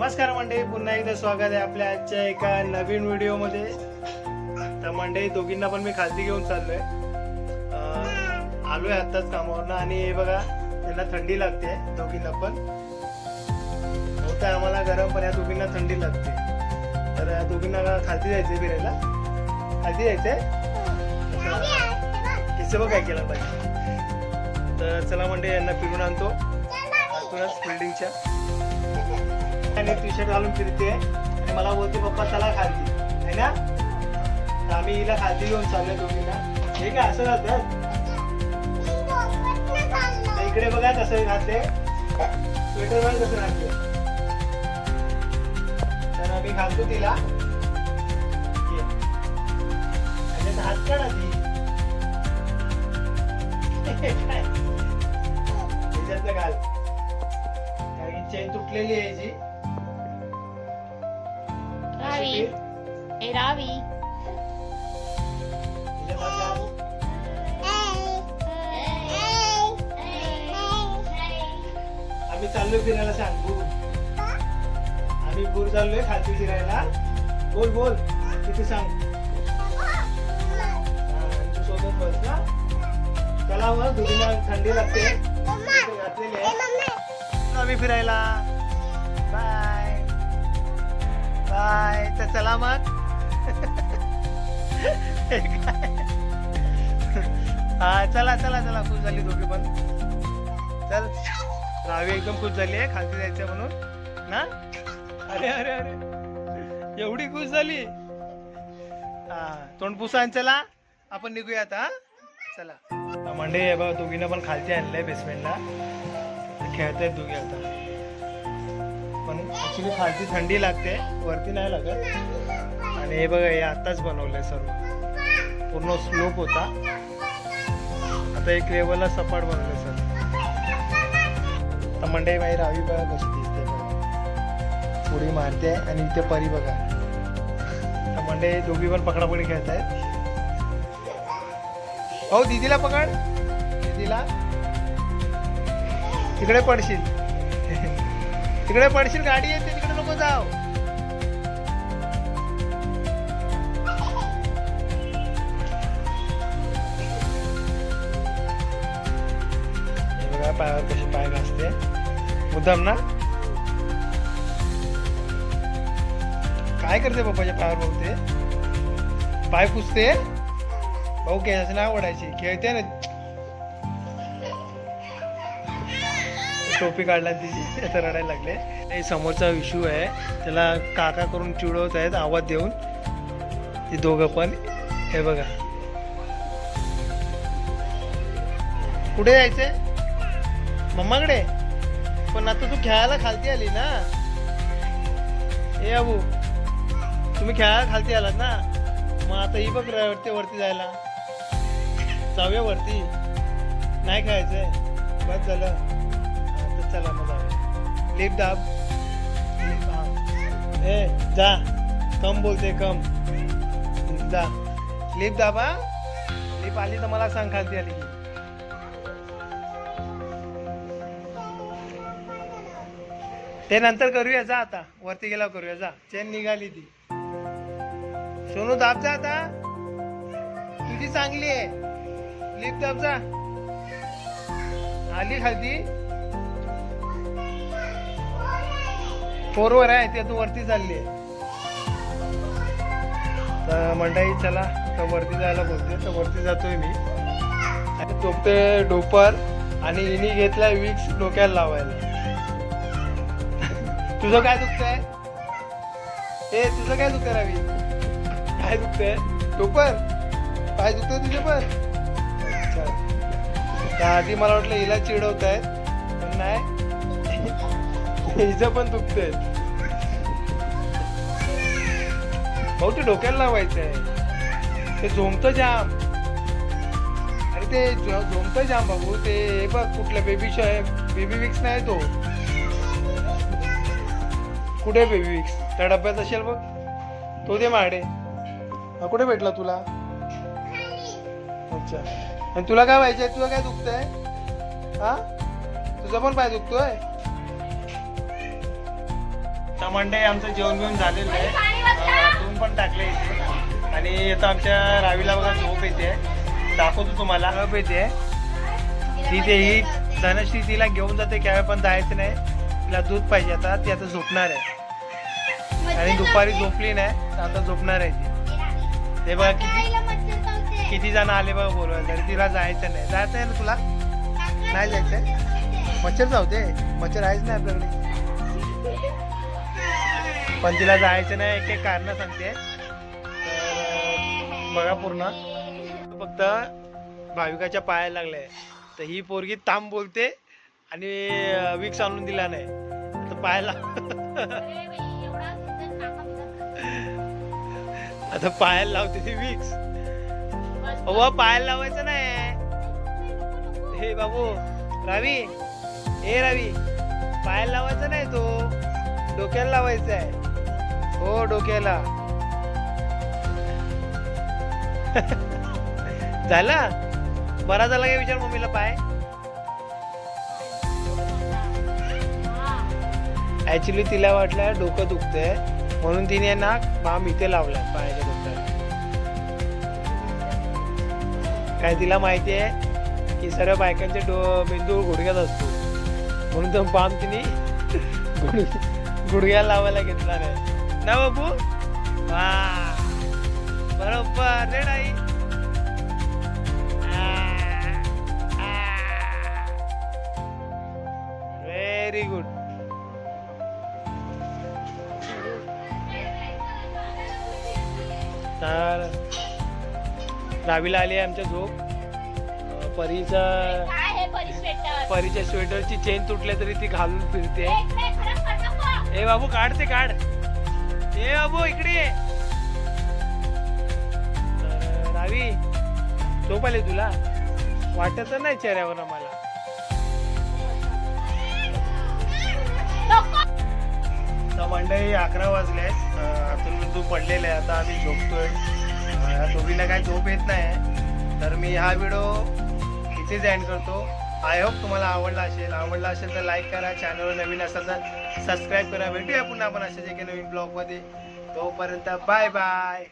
नमस्कार मंडळी पुन्हा एकदा स्वागत आहे आपल्या आजच्या एका नवीन व्हिडिओमध्ये. तर मंडळी दोघींना पण मी खालती घेऊन चाललोय. आलो आलोय आत्ताच कामावरनं आणि हे बघा त्यांना थंडी लागते दोघींना पण. होतं आम्हाला गरम पण या दोघींना थंडी लागते. तर या दोघींना खालती जायचंय फिरायला. खालती जायचंय? किस्से बघ काय केलं पाहिजे. तर चला मंडळी यांना फिरून आणतो. अजूनच बिल्डिंगच्या आणि टी शर्ट घालून फिरते आणि मला बोलते पप्पा चला खालती. है ना? तर आम्ही हिला खालती घेऊन चाललोय दोघीला हे काय असं घालतात इकडे बघा कसं घातले स्वेटर बघा कसं घातले तर आम्ही घालतो तिला. हात काढा ती. त्याच्यातलं घाल. कारण चेन तुटलेली आहे जी. ए रावी. आम्ही चाललोय फिरायला सांग. बोल आम्ही पूर चाललोय खालती फिरायला. बोल बोल. किती सांग? तू सोबत बस ना. चला मग दुधीला थंडी लागते. घातलेली आहे आम्ही फिरायला. बाय. बाय. तर चला मग. हा चला चला चला खुश झाली दोघी पण. चल रावी एकदम खुश झाली आहे खालती जायचं म्हणून. ना? अरे अरे अरे. एवढी खुश झाली. हा तोंड पुसान चला आपण निघूया आता हा? चला. मंडे आहे बघा दोघींना पण खालती आणलंय बेसमेंटला खेळत आहेत दोघी आता. पण ऍक्च्युली खालती थंडी लागते वरती नाही लागत. आणि हे बघा हे आताच बनवलंय सर्व. पूर्ण स्लोप होता. आता एक लेवलला सपाट बनवलंय सर तर मंडई माई रावी बघा कशी दिसते बघा. उडी मारते आणि इथे परी बघा. तर मंडई दोघी पण पकडापकडी खेळत आहेत हो दीदीला पकड. दिदीला. तिकडे पडशील. तिकडे पडशील गाडी येते तिकडे नको जाव पायावर कशी पाय घासते? मुद्दाम ना? काय करते पप्पाच्या पायावर भाऊ ते पाय पुसते? भाऊ केसाची ना आवडायची खेळते ना? टोपी काढला तिची असं रडायला लागले. हे समोरचा इशू आहे. त्याला काका करून चिडवत आहेत आवाज देऊन. ती दोघं पण. हे बघा. कुठे जायचंय? मम्माकडे. पण आता तू खेळायला खालती आली ना. ए अबू तुम्ही खेळायला खालती आलात ना? मग आता ही बघ वरती वरती जायला. जाऊया वरती. नाही खेळायचंय. बस झालं. आता चला मग जाऊया. लिप दाब. ए जा. कम बोलते कम. जा. लिप दाबा लिप आली तर मला सांग खालती आली की. ते नंतर करूया जा आता. वरती गेला करूया जा. चेन निघाली ती. सोनू दाब जा आता. तुझी चांगली आहे. लिप दाब जा. आली खालती फोरवर आहे ते तू वरती चालली आहे. तर मंडळी चला. तर वरती जायला बोलते तर वरती जातोय मी. आणि टोपते डोपर आणि इनी घेतलाय विक्स डोक्याला लावायला. तुझं काय दुखतंय? ए तुझं काय दुखतंय रवी? काय दुखतंय? पण. काय दुखतंय तुझे पण. अच्छा आधी मला वाटलं हिला चिडवत आहेत पण नाही. हिचं पण दुखतंय. भाऊ ते डोक्याला लावायचं आहे ते झोमतं जाम. अरे ते झो- झोमतं जाम भाऊ ते हे बघ कुठलं बेबी शॉय बेबी विक्स नाही तो. कुठे बेबी विक्स त्या डब्यात असेल बघ. तो दे माडे. हा कुठे भेटला तुला? अच्छा. आणि तुला काय व्हायचंय? तुला काय दुखतंय? हा? तुझा पण पाय दुखतोय? मंडई आमचं जेवण बिवून झालेलं आहे. धुवून पण टाकले इथे. आणि आता आमच्या रावीला बघा झोप येते. दाखवतो तुम्हाला. झोप येते. तिथे ही धनश्री तिला घेऊन जाते केव्हा पण जायचं नाही. तिला दूध पाहिजे आता ती आता झोपणार आहे. आणि दुपारी झोपली नाही तर आता झोपणार आहे ती. ते बघा किती किती जण आले बघा बोलवायला तरी तिला जायचं नाही. जायचं आहे ना तुला? नाही जायचंय मच्छर जाऊते मच्छर आहेच नाही आपल्याकडे. पण तिला जायचं नाही एक एक कारण सांगते. बघा पूर्ण. फक्त भाविकाच्या पायाला लागले तर ही पोरगी ताम बोलते आणि विक्स आणून दिला नाही. तर पायाला आता पायाला लावते ती विक्स अव्वा पायाला लावायचं नाही. हे बाबू रावी. हे रावी पायाला लावायचं नाही तो. डोक्याला लावायचं आहे हो डोक्याला. झाला? बरा झाला काय विचार मम्मीला पाय? ऍक्च्युली तिला वाटलं डोकं दुखतंय. म्हणून तिने ना बाम इथे लावला पायाच्या डोक्याला काय तिला माहिती आहे की सर्व बायकांचे डो मेंदू गुडघ्यात असतो. म्हणून तो बाम तिने गुडघ्या लावायला घेतला नाही ना बाबू वा. बरोबर रे नाही व्हेरी गुड तर रावीला आली आहे आमच्या झोप. परीचा परीच्या स्वेटरची चेन तुटल्या तरी ती घालून फिरते. ए बाबू काढ ते काढ. ए बाबू इकडे रावी झोप आली तुला? वाटत नाही चेहऱ्यावर मला तर मंडळी अकरा वाजले अतुल बिंदू पडलेले आहे. आता आम्ही झोपतोय. अं, या दोघींना काय झोप येत नाही. तर मी हा व्हिडिओ इथेच एंड करतो. आय होप तुम्हाला आवडला असेल. आवडला असेल तर लाईक करा. चॅनलवर नवीन असेल तर सबस्क्राईब करा. भेटूया पुन्हा आपण जे काही नवीन ब्लॉगमध्ये तोपर्यंत बाय बाय